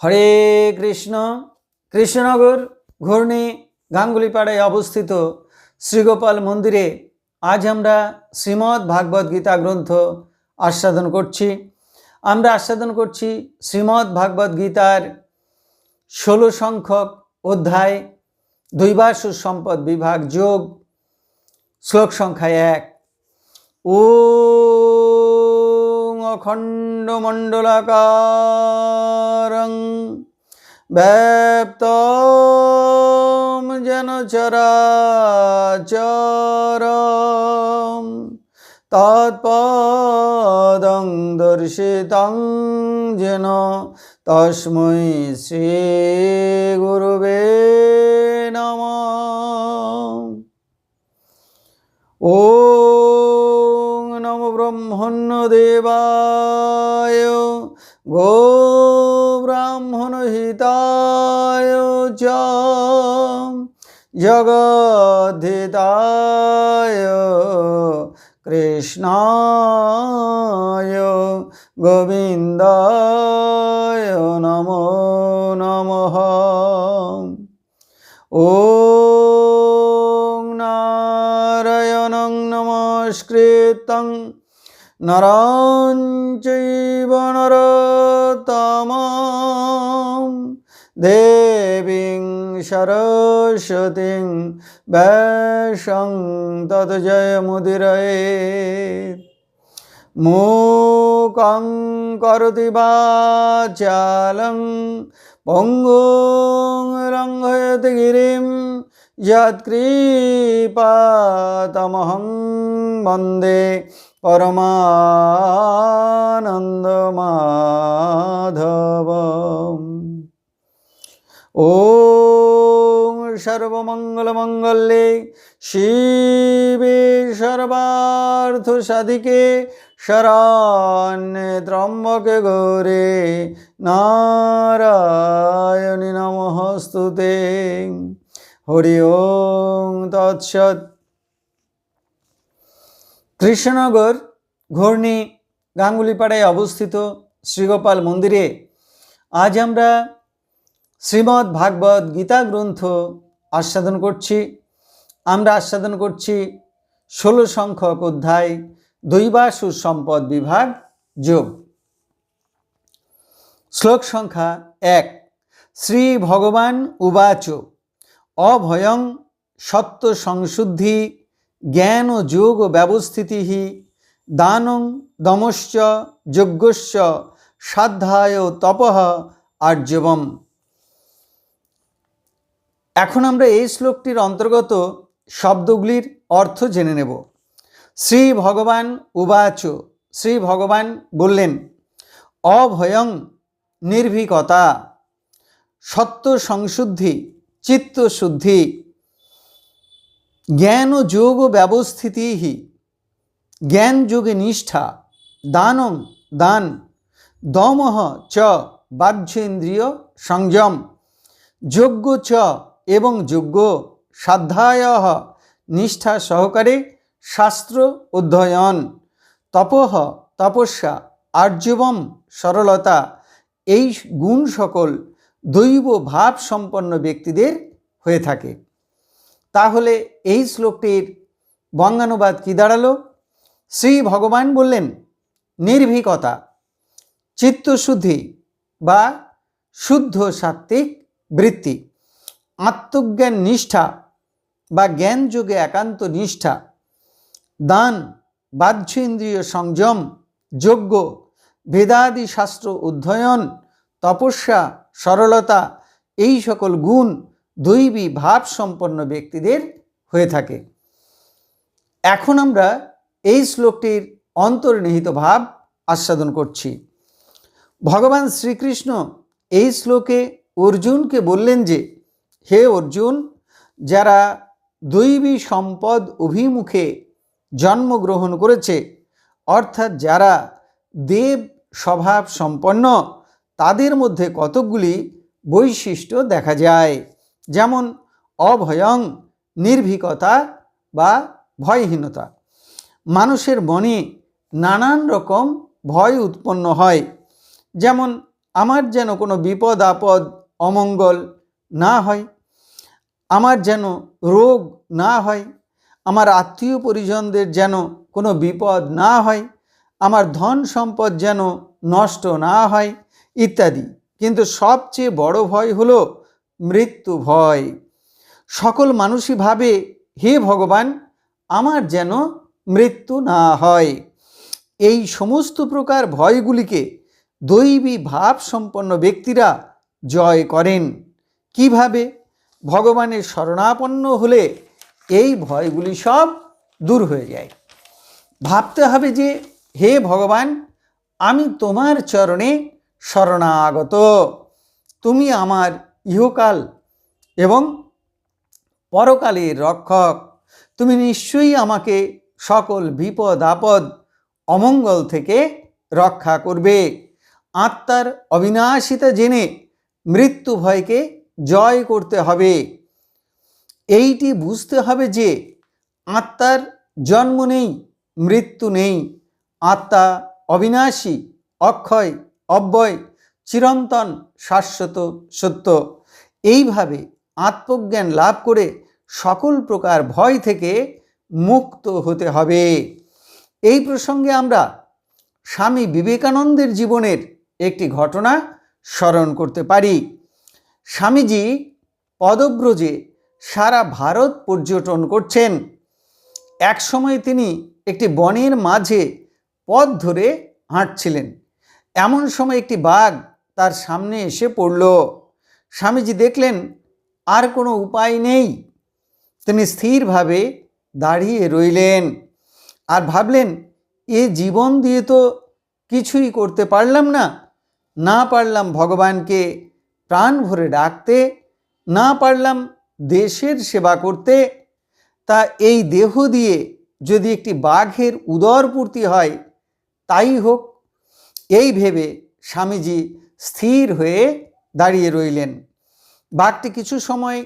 হরে কৃষ্ণ, কৃষ্ণনগর ঘূর্ণি গাঙ্গুলিপাড়ায় অবস্থিত শ্রীগোপাল মন্দিরে আজ আমরা শ্রীমদ্ ভাগবত গীতা গ্রন্থ আস্বাদন করছি। আমরা আস্বাদন করছি শ্রীমদ্ ভাগবত গীতার ষোলো সংখ্যক অধ্যায় দৈবাসু সম্পদ বিভাগ যোগ, শ্লোক সংখ্যা এক। ও অখণ্ডমণ্ডলাকারং ব্যাপ্তম যেন চরাচরম তৎপদং দর্শিতং যেন তস্मै শ্রী গুরুবে নমঃ ব্রাহ্মণ্যদেবায় গো ব্রাহ্মণহিতায় চ। জগদ্ধিতায় কৃষ্ণায় গোবিন্দ নম নম। ও নারায়ণং নমস্কৃতং নরঞ্চৈব দেবী সরস্বতী সরস্বতীং ব্যাসং তত জয় মুদিরয়ে। মূকং করতি বাচালং পঙ্গুং রঙ্গয়তি গিরিম। যৎকৃপা বন্দে। পরমানন্দ মাধব ও সর্বমঙ্গলমঙ্গলে শিবে সর্বার্থ সাধিকে শরণ্যে ত্রম্বকে গৌরে নারায়ণী নমস্তুতে হরি ওং তৎসৎ কৃষ্ণনগর ঘূর্ণি গাঙ্গুলিপাড়ায় অবস্থিত শ্রীগোপাল মন্দিরে আজ আমরা শ্রীমদ্ ভাগবত গীতা গ্রন্থ আস্বাদন করছি। আমরা আস্বাদন করছি ষোলো সংখ্যক অধ্যায় দৈবাসু সম্পদ বিভাগ যোগ। শ্লোক সংখ্যা এক, শ্রী ভগবান উবাচ, অভয়ং সত্য সংশুদ্ধি জ্ঞান ও যোগ ব্যবস্থিতি দানং দমশ্চ যজ্ঞস্য সাধ্যায় তপঃ আর্যবম। এখন আমরা এই শ্লোকটির অন্তর্গত শব্দগুলির অর্থ জেনে নেব। শ্রী ভগবান উবাচ, শ্রী ভগবান বললেন, অভয়ং নির্ভীকতা সত্য সংশুদ্ধি চিত্তশুদ্ধি জ্ঞান ও যোগ ব্যবস্থিতি জ্ঞান যোগে নিষ্ঠা, দানং দান, দমহ চ, বাহ্যেন্দ্রিয় সংযম, যোগ্য চ এবং যোগ্য সাধ্যায় নিষ্ঠা সহকারে শাস্ত্র অধ্যয়ন তপহ তপস্যা, আর্যবম সরলতা, এই গুণ সকল দৈব ভাব সম্পন্ন ব্যক্তিদের হয়ে থাকে। তাহলে এই শ্লোকটির বঙ্গানুবাদ কি দাঁড়াল? শ্রী ভগবান বললেন, নির্ভীকতা, চিত্তশুদ্ধি বা শুদ্ধ সাত্ত্বিক বৃত্তি, আত্মজ্ঞান নিষ্ঠা বা জ্ঞান যোগে একান্ত নিষ্ঠা, দান, বাহ্য ইন্দ্রিয় সংযম যোগ্য বেদাদি শাস্ত্র অধ্যয়ন, তপস্যা, সরলতা, এই সকল গুণ দৈবী ভাব সম্পন্ন ব্যক্তিদের হয়ে থাকে। এখন আমরা এই শ্লোকটির অন্তর্নিহিত ভাব আস্বাদন করছি। ভগবান শ্রীকৃষ্ণ এই শ্লোকে অর্জুনকে বললেন যে, হে অর্জুন, যারা দৈবী সম্পদ অভিমুখে জন্মগ্রহণ করেছে, অর্থাৎ যারা দেব স্বভাব সম্পন্ন তাদের মধ্যে কতকগুলি বৈশিষ্ট্য দেখা যায়? যেমন অভয়ং নির্ভীকতা বা ভয়হীনতা। মানুষের মনে নানান রকম ভয় উৎপন্ন হয়। যেমন, আমার যেন কোনো বিপদ, আপদ, অমঙ্গল না হয়। আমার যেন রোগ না হয়। আমার আত্মীয় পরিজনদের যেন কোনো বিপদ না হয়। আমার ধন সম্পদ যেন নষ্ট না হয়, ইত্যাদি। কিন্তু সবচেয়ে বড় ভয় হলো মৃত্যু ভয়। সকল মানুষই ভাবে, হে ভগবান, আমার যেন মৃত্যু না হয়। এই সমস্ত প্রকার ভয়গুলিকে দৈবী ভাব সম্পন্ন ব্যক্তিরা জয় করেন। কীভাবে? ভগবানের শরণাপন্ন হলে এই ভয়গুলি সব দূর হয়ে যায়। ভাবতে হবে যে, হে ভগবান, আমি তোমার চরণে শরণাগত। তুমি আমার ইহকাল এবং পরকালের রক্ষক। তুমি নিশ্চয়ই আমাকে সকল বিপদ, আপদ, অমঙ্গল থেকে রক্ষা করবে। আত্মার অবিনাশিতা জেনে মৃত্যু ভয়কে জয় করতে হবে। এইটি বুঝতে হবে যে আত্মার জন্ম নেই, মৃত্যু নেই। আত্মা অবিনাশী, অক্ষয়, অব্যয়, চিরন্তন, শাশ্বত, সত্য। এইভাবে আত্মজ্ঞান লাভ করে সকল প্রকার ভয় থেকে মুক্ত হতে হবে। এই প্রসঙ্গে আমরা স্বামী বিবেকানন্দের জীবনের একটি ঘটনা স্মরণ করতে পারি। স্বামীজি পদব্রজে সারা ভারত পর্যটন করছেন। এক সময় তিনি একটি বনের মাঝে পথ ধরে হাঁটছিলেন। এমন সময় একটি বাঘ তার সামনে এসে পড়ল। স্বামীজি দেখলেন, আর কোনো উপায় নেই। তিনি স্থিরভাবে দাঁড়িয়ে রইলেন আর ভাবলেন, এ জীবন দিয়ে তো কিছুই করতে পারলাম না। না পারলাম ভগবানকে প্রাণ ভরে ডাকতে, না পারলাম দেশের সেবা করতে। তা এই দেহ দিয়ে যদি একটি বাঘের উদরপূর্তি হয়, তাই হোক। এই ভেবে স্বামীজি স্থির হয়ে দাঁড়িয়ে রইলেন। বাঘটি কিছু সময়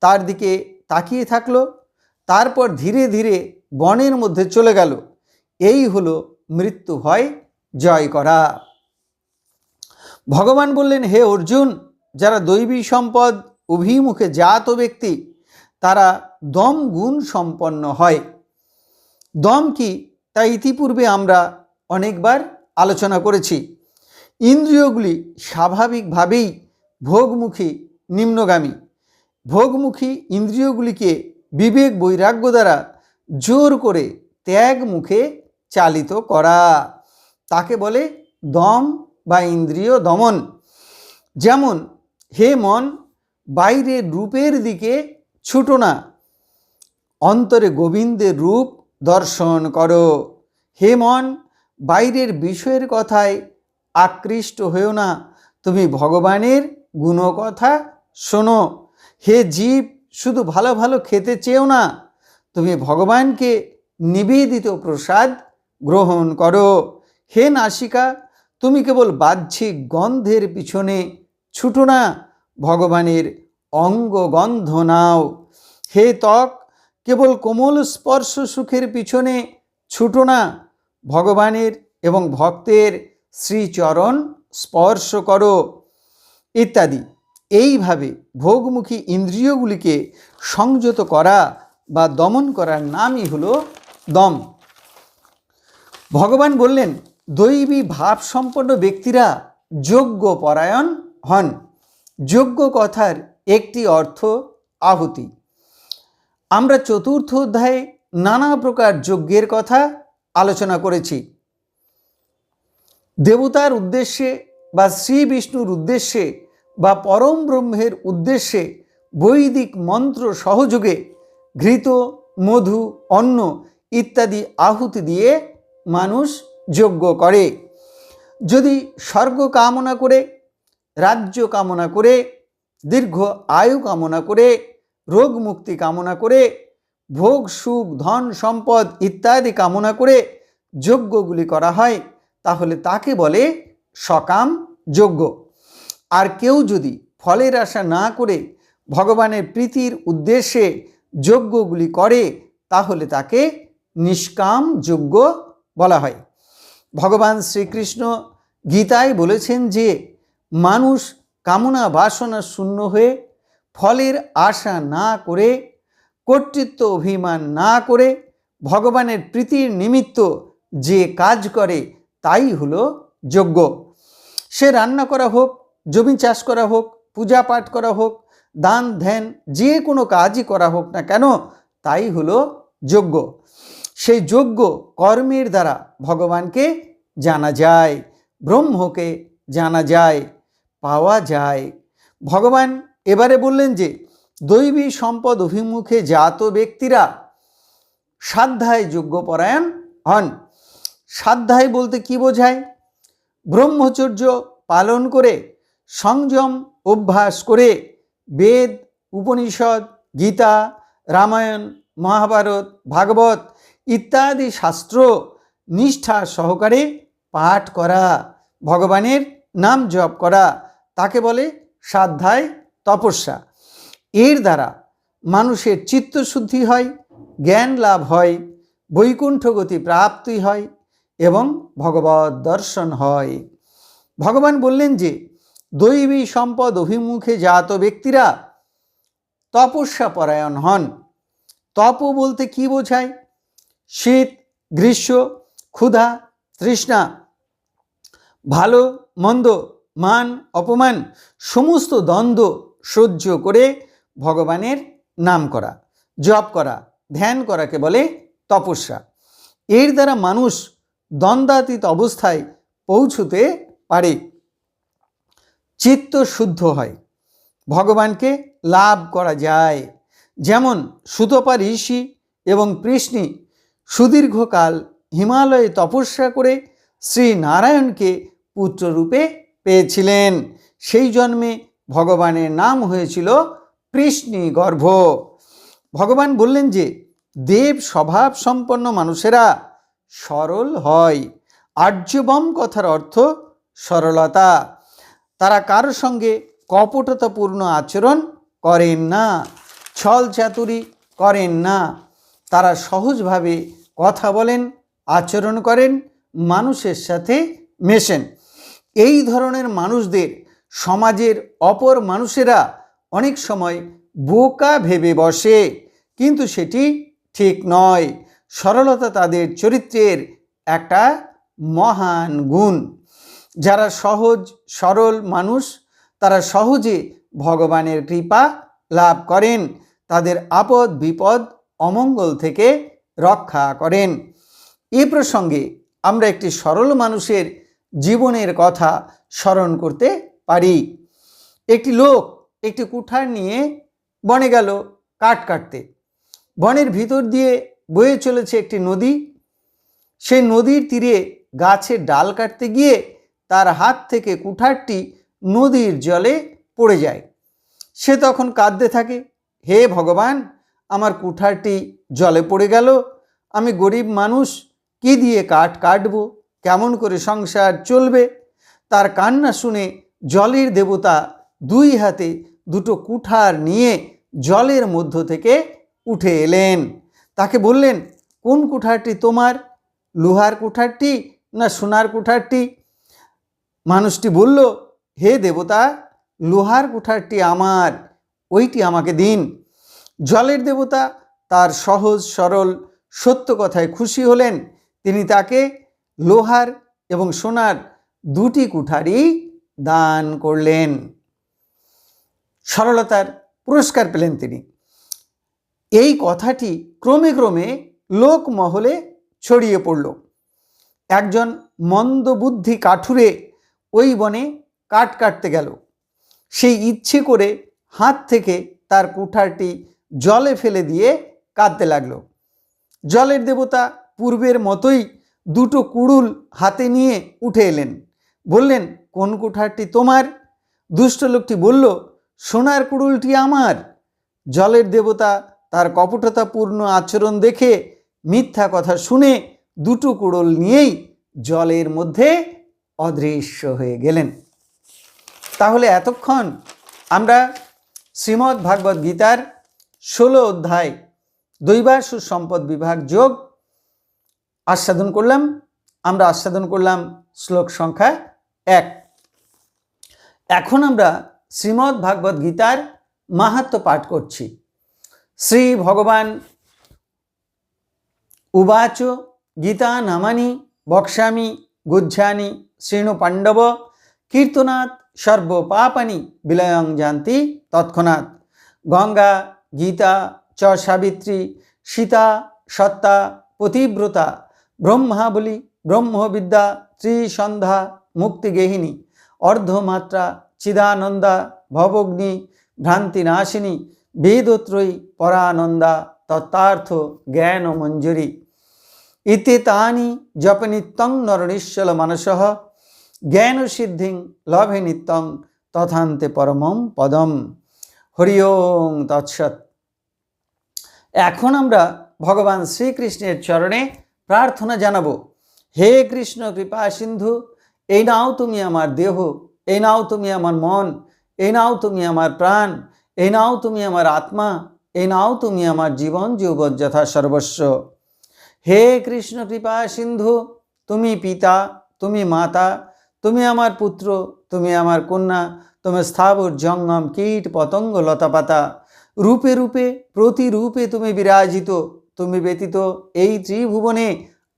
তার দিকে তাকিয়ে থাকল, তারপর ধীরে ধীরে বনের মধ্যে চলে গেল। এই হলো মৃত্যু ভয়, জয় করা। ভগবান বললেন, হে অর্জুন, যারা দৈবী সম্পদ, অভিমুখে জাত ব্যক্তি, তারা দম গুণ সম্পন্ন হয়। দম কি, তা ইতিপূর্বে আমরা অনেকবার আলোচনা করেছি। ইন্দ্রিয়গুলি স্বাভাবিকভাবেই ভোগমুখী নিম্নগামী। ভোগমুখী ইন্দ্রিয়গুলিকে বিবেক বৈরাগ্য দ্বারা জোর করে ত্যাগ মুখে চালিত করা। তাকে বলে দম বা ইন্দ্রিয় দমন। যেমন, হে মন, বাইরের রূপের দিকে ছুটো না। অন্তরে গোবিন্দের রূপ দর্শন করো। হে মন, বাইরের বিষয়ের কথায় আকৃষ্ট হয়েও না। তুমি ভগবানের গুণকথা শোনো। হে জীব, শুধু ভালো ভালো খেতে চেয়েও না। তুমি ভগবানকে নিবেদিত প্রসাদ গ্রহণ করো। হে নাসিকা, তুমি কেবল বাহ্যিক গন্ধের পিছনে ছুটো না, ভগবানের অঙ্গ গন্ধ নাও। হে ত্বক, কেবল কোমল স্পর্শ সুখের পিছনে ছুটো না, ভগবানের এবং ভক্তের শ্রীচরণ স্পর্শ করো। ইত্যাদি। এইভাবে ভোগমুখী ইন্দ্রিয়গুলিকে সংযত করা বা দমন করার নামই হলো দম। ভগবান বললেন, দৈবী ভাব সম্পন্ন ব্যক্তিরা যোগ্য পরায়ণ হন। যোগ্য কথার একটি অর্থ আহুতি। আমরা চতুর্থ অধ্যায়ে নানা প্রকার যজ্ঞের কথা আলোচনা করেছি। দেবতার উদ্দেশ্যে বা শ্রী বিষ্ণুর উদ্দেশ্যে বা পরম ব্রহ্মের উদ্দেশ্যে বৈদিক মন্ত্র সহযোগে ঘৃত, মধু, অন্ন ইত্যাদি আহুতি দিয়ে মানুষ যজ্ঞ করে। যদি স্বর্গ কামনা করে, রাজ্য কামনা করে, দীর্ঘ আয়ু কামনা করে, রোগ মুক্তি কামনা করে, ভোগ, সুখ, ধন, সম্পদ ইত্যাদি কামনা করে যজ্ঞগুলি করা হয়, তাহলে তাকে বলে সকাম যজ্ঞ। আর কেউ যদি ফলের আশা না করে ভগবানের প্রীতির উদ্দেশ্যে যজ্ঞগুলি করে, তাহলে তাকে নিষ্কাম যজ্ঞ বলা হয়। ভগবান শ্রীকৃষ্ণ গীতায় বলেছেন যে, মানুষ কামনা বাসনা শূন্য হয়ে ফলের আশা না করে, কর্তৃত্ব অভিমান না করে ভগবানের প্রীতির নিমিত্ত যে কাজ করে, তাই হলো যোগ্য সে রান্না করা হোক জমি চাষ করা হোক, পূজা পাঠ করা হোক, দান, ধ্যান, যে কোনো কাজই করা হোক না কেন, তাই হলো যোগ্য সেই যোগ্য কর্মের দ্বারা ভগবানকে জানা যায়, ব্রহ্মকে জানা যায়, পাওয়া যায়। ভগবান এবারে বললেন যে, দৈবী সম্পদ অভিমুখে জাত ব্যক্তিরা সাধ্যায় যোগ্যপরায়ণ হন। সাধ্যায় বলতে কি বোঝায়? ব্রহ্মচর্য পালন করে সংযম অভ্যাস করে বেদ, উপনিষদ, গীতা, রামায়ণ, মহাভারত, ভাগবত ইত্যাদি শাস্ত্র নিষ্ঠা সহকারে পাঠ করা, ভগবানের নাম জপ করা, তাকে বলে সাধ্যায় তপস্যা। এর দ্বারা মানুষের চিত্তশুদ্ধি হয়, জ্ঞান লাভ হয় বৈকুণ্ঠ গতি প্রাপ্তি হয় এবং ভগবত দর্শন হয়। ভগবান বললেন যে দৈবী সম্পদ অভিমুখে জাত ব্যক্তিরা তপস্যা পরায়ণ হন। তপ বলতে কি বোঝায়? শীত, গ্রীষ্ম, ক্ষুধা, তৃষ্ণা, ভালো, মন্দ, মান, অপমান, সমস্ত দ্বন্দ্ব সহ্য করে ভগবানের নাম করা, জপ করা, ধ্যান করাকে বলে তপস্যা। এর দ্বারা মানুষ দ্বন্দ্বাতীত অবস্থায় পৌঁছতে পারে। চিত্ত শুদ্ধ হয়। ভগবানকে লাভ করা যায়। যেমন সুতপা ঋষি এবং কৃষ্ণী সুদীর্ঘকাল হিমালয়ে তপস্যা করে শ্রী নারায়ণকে পুত্ররূপে পেয়েছিলেন। সেই জন্মে ভগবানের নাম হয়েছিল কৃষ্ণী গর্ভ ভগবান বললেন যে, দেব স্বভাব সম্পন্ন মানুষেরা সরল হয়। আর্যবম কথার অর্থ সরলতা। তারা কারও সঙ্গে কপটতাপূর্ণ আচরণ করেন না, ছল চাতুরি করেন না। তারা সহজভাবে কথা বলেন, আচরণ করেন, মানুষের সাথে মেশেন। এই ধরনের মানুষদের সমাজের অপর মানুষেরা অনেক সময় বোকা ভেবে বসে, কিন্তু সেটি ঠিক নয়। সরলতা তাদের চরিত্রের একটা মহান গুণ। যারা সহজ, সরল মানুষ, তারা সহজে ভগবানের কৃপা লাভ করেন। তাদের আপদ, বিপদ, অমঙ্গল থেকে রক্ষা করেন। এ প্রসঙ্গে আমরা একটি সরল মানুষের জীবনের কথা স্মরণ করতে পারি। একটি লোক একটি কুঠার নিয়ে বনে গেল কাঠ কাটতে। বনের ভিতর দিয়ে বয়ে চলেছে একটি নদী। সেই নদীর তীরে গাছের ডাল কাটতে গিয়ে তার হাত থেকে কুঠারটি নদীর জলে পড়ে যায়। সে তখন কাঁদতে থাকে, হে ভগবান, আমার কুঠারটি জলে পড়ে গেল, আমি গরিব মানুষ, কি দিয়ে কাঠ কাটবো, কেমন করে সংসার চলবে? তার কান্না শুনে জলের দেবতা দুই হাতে দুটো কুঠার নিয়ে জলের মধ্য থেকে উঠে এলেন। তাকে বললেন, কোন কুঠারটি তোমার? লোহার কুঠারটি না সোনার কুঠারটি? মানুষটি বলল, হে দেবতা, লোহার কুঠারটি আমার, ওইটি আমাকে দিন। জলের দেবতা তার সহজ, সরল, সত্য কথায় খুশি হলেন। তিনি তাকে লোহার এবং সোনার দুটি কুঠারি দান করলেন। সরলতার পুরস্কার পেলেন তিনি। এই কথাটি ক্রমে ক্রমে লোকমহলে ছড়িয়ে পড়ল। একজন মন্দবুদ্ধি কাঠুরে ওই বনে কাঠ কাটতে গেল। সেই ইচ্ছে করে হাত থেকে তার কুঠারটি জলে ফেলে দিয়ে কাঁদতে লাগল। জলের দেবতা পূর্বের মতোই দুটো কুড়ুল হাতে নিয়ে উঠে এলেন। বললেন, কোন কুঠারটি তোমার? দুষ্ট লোকটি বলল, সোনার কুড়ুলটি আমার। জলের দেবতা তার কপটতাপূর্ণ আচরণ দেখে মিথ্যা কথা শুনে দুটো কুড়ুল নিয়েই জলের মধ্যে অদৃশ্য হয়ে গেলেন। তাহলে এতক্ষণ আমরা শ্রীমদ্ ভাগবত গীতার ষোলো অধ্যায় দৈবাসু সম্পদ বিভাগ যোগ আস্বাদন করলাম। আমরা আস্বাদন করলাম শ্লোক সংখ্যা এক। এখন আমরা শ্রীমদ্ ভাগবত গীতার মাহাত্ম পাঠ করছি। শ্রী ভগবান উবাচ গীতা নামানি বক্সামি গুজ্জানি শ্রীণু পাণ্ডব, কীর্তনাথ সর্বপাপানি বিলয়ং জানতি তৎক্ষণাৎ। গঙ্গা, গীতা, চ সাবিত্রী, সীতা, সত্তা, পতিব্রতা ব্রহ্মাবলী ব্রহ্মবিদ্যা, ত্রিসন্ধ্যা মুক্তিগেহিনী অর্ধমাত্রা, চিদানন্দা, ভবগ্নি, ভ্রান্তিনাশিনী, বেদত্রয়ী, পরানন্দা, তত্ত্বার্থ জ্ঞান মঞ্জুরি ইতি তানি জপনিত্যং নরনিশ্চল মানস জ্ঞান সিদ্ধিং লভে নিত্যং তথান্তে পরমম পদম। হরি ওং এখন আমরা ভগবান শ্রীকৃষ্ণের চরণে প্রার্থনা জানাব, হে কৃষ্ণ কৃপা সিন্ধু, এই নাও তুমি আমার দেহ, এই নাও তুমি আমার মন, এই নাও তুমি আমার প্রাণ, এই নাও তুমি আমার আত্মা, এই নাও তুমি আমার জীবন যৌবন যথা সর্বস্ব। হে কৃষ্ণ কৃপা সিন্ধু, তুমি পিতা, তুমি মাতা তুমি আমার পুত্র, তুমি আমার কন্যা, তুমি স্থাবর জঙ্গম, কীট, পতঙ্গ লতাপাতা রূপে রূপে, প্রতিরূপে তুমি বিরাজিত, তুমি ব্যতীত এই ত্রিভুবনে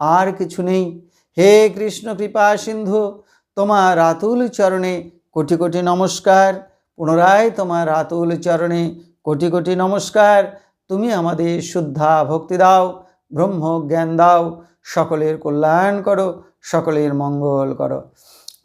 আর কিছু নেই। হে কৃষ্ণ কৃপা সিন্ধু, তোমার রাতুল চরণে কোটি কোটি নমস্কার। পুনরায় তোমার রাতুল চরণে কোটি কোটি নমস্কার। তুমি আমাদের শুদ্ধা ভক্তি দাও ব্রহ্ম জ্ঞান দাও, সকলের কল্যাণ করো, সকলের মঙ্গল করো।